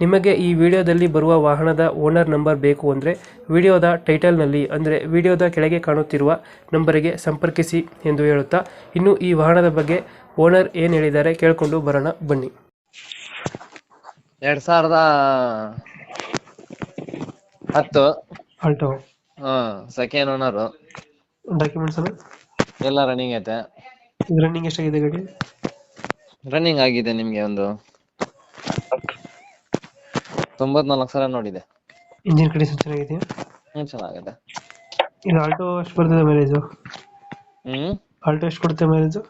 ನಿಮಗೆ ಈ ವಿಡಿಯೋದಲ್ಲಿ ಬರುವ ವಾಹನದ ಓನರ್ ನಂಬರ್ ಬೇಕು ಅಂದರೆ ವಿಡಿಯೋದ ಟೈಟಲ್ನಲ್ಲಿ ಅಂದರೆ ವಿಡಿಯೋದ ಕೆಳಗೆ ಕಾಣುತ್ತಿರುವ ನಂಬರಿಗೆ ಸಂಪರ್ಕಿಸಿ ಎಂದು ಹೇಳುತ್ತಾ ಇನ್ನು ಈ ವಾಹನದ ಬಗ್ಗೆ ಓನರ್ ಏನು ಹೇಳಿದ್ದಾರೆ ಕೇಳಿಕೊಂಡು ಬರೋಣ ಬನ್ನಿ. ಎರಡ್ ಸಾವಿರದ ಹತ್ತು. ಆಲ್ಟೋ ಸೆಕೆಂಡ್ ಓನರ್ ಡಾಕ್ಯುಮೆಂಟ್ಸ್ ಎಲ್ಲ ರನ್ನಿಂಗ್ ಐತೆ. ರನ್ನಿಂಗ್ ಎಷ್ಟಾಗಿದೆ ಗಾಡಿ? ರನ್ನಿಂಗ್ ಆಗಿದೆ ನಿಮ್ಗೆ ಒಂದು. ತೊಂಬತ್ನಾಲ್ಕು ಸಲ ನೋಡಿದೆ. ಇಂಜಿನ್ ಕಂಡೀಷನ್ ಚೆನ್ನಾಗಿದೆಯಾ? ಹ್ಮ್ ಚೆನ್ನಾಗಿದೆ. ಇದು ಆಲ್ಟೋ ಎಷ್ಟು ಬರ್ತದೆ ಮೈಲೇಜು ಹ್ಮ್? ಆಲ್ಟೋ ಎಷ್ಟು ಕೊಡುತ್ತೆ ಮೈಲೇಜು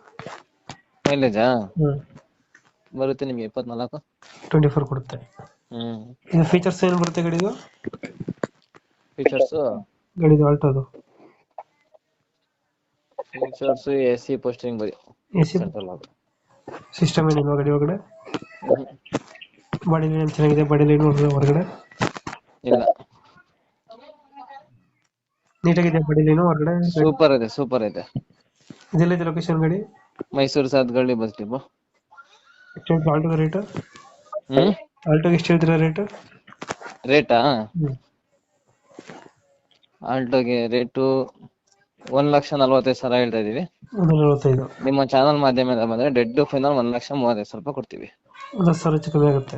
ಮೈಲೇಜಾ ಹ್ಞೂ ಬರುತ್ತೆ ನಿಮ್ಗೆ ಇಪ್ಪತ್ನಾಲ್ಕು? ಟ್ವೆಂಟಿ ಫೋರ್ ಕೊಡುತ್ತೆ. ಹ್ಮ್. ಇದು ಫೀಚರ್ಸ್ ಏನು ಬರುತ್ತೆ ಗಾಡಿದು? ಫೀಚರ್ಸ್ ಗಾಡಿದು ಆಲ್ಟೋದು. ಫೀಚರ್ಸ್ ಎ ಸಿ ಪೋಸ್ಟಿಂಗ್ ಬರಿ ಎ ಸಿ ಸಿಸ್ಟಮ್ ಏನಿಲ್ವಾ ಗಾಡಿ ಒಳಗಡೆ? ಬಾಡಿ ಲೈನ್ ಚೆನ್ನಾಗಿದೆ? ಬಾಡಿ ಲೈನ್ ಹೊರಗಡೆ. ಇಲ್ಲ. ನೀಟಾಗಿದೆ ಬಾಡಿ ಲೈನು ಹೊರಗಡೆ? ಸೂಪರ್ ಇದೆ ಸೂಪರ್ ಇದೆ. ಇದೆಲ್ಲಿದೆ ಲೊಕೇಶನ್ ಗಾಡಿ? ಮೈಸೂರು ಸಾತ್ಗಳ್ಳಿ ಬಸ್ ಡಿಪೋ ಎಷ್ಟು ಆಲ್ಟೋದ ರೇಟ್ ಹ್ಮ್? ಆಲ್ಟೋಗೆ ಎಷ್ಟು ಹೇಳ್ತೀರಾ ರೇಟ್ ರೇಟಾ ಆಲ್ಟೋಗೆ ರೇಟು ಒಂದ್ ಲಕ್ಷ ನಲ್ವತ್ತೈದು ಸಾವಿರ ಹೇಳ್ತಾ ಇದೀವಿ. ಒಂದು ನಲವತ್ತೈದು. ನಿಮ್ಮ ಚಾನಲ್ ಮಾಧ್ಯಮದಿಂದ ಬಂದ್ರೆ ಡೆಡ್ ಫೈನಲ್ ಒಂದ್ ಲಕ್ಷ ಮೂವತ್ತೈದು ಸಾವಿರ ರೂಪಾಯಿ ಕೊಡ್ತೀವಿ. ಒಂದು ಹತ್ತು ಸಾವಿರ ಹೆಚ್ಚು ಕಮ್ಮಿ ಆಗುತ್ತೆ.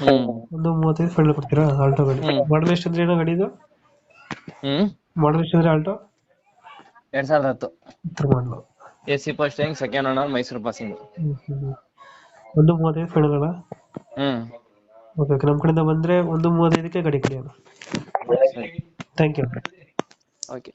ಹ್ಮ್. ಒಂದು ಮೂವತ್ತೈದು ಫೈನಲ್ ಕೊಡ್ತೀರಾ? ಆಲ್ಟೋ ಗಾಡಿ. ಹ್ಮ್. ಮಾಡಲ್ ಎಷ್ಟು ಅಂದ್ರೆ ಏನೋ ಗಾಡಿ ಹ್ಮ್. ಮಾಡಲ್ ಎಷ್ಟು ಅಂದ್ರೆ ಆಲ್ಟೋ ಎರಡ್ ಸಾವಿರದ ಹತ್ತು. ಹತ್ತರ ಮಾಡಲು? A C first second owner Mysuru passing. ಒಂದು ಮೂವತ್ತೈದು ಫೈನಲ್ ಅಲ್ಲ ಹ್ಮ್. ಓಕೆ ಓಕೆ ನಮ್ಮ ಕಡೆಯಿಂದ ಬಂದ್ರೆ ಒಂದು ಮೂವತ್ತೈದಕ್ಕೆ ಗಡಿ ಕಡಿಯೋದು. ಸರಿ. Thank you okay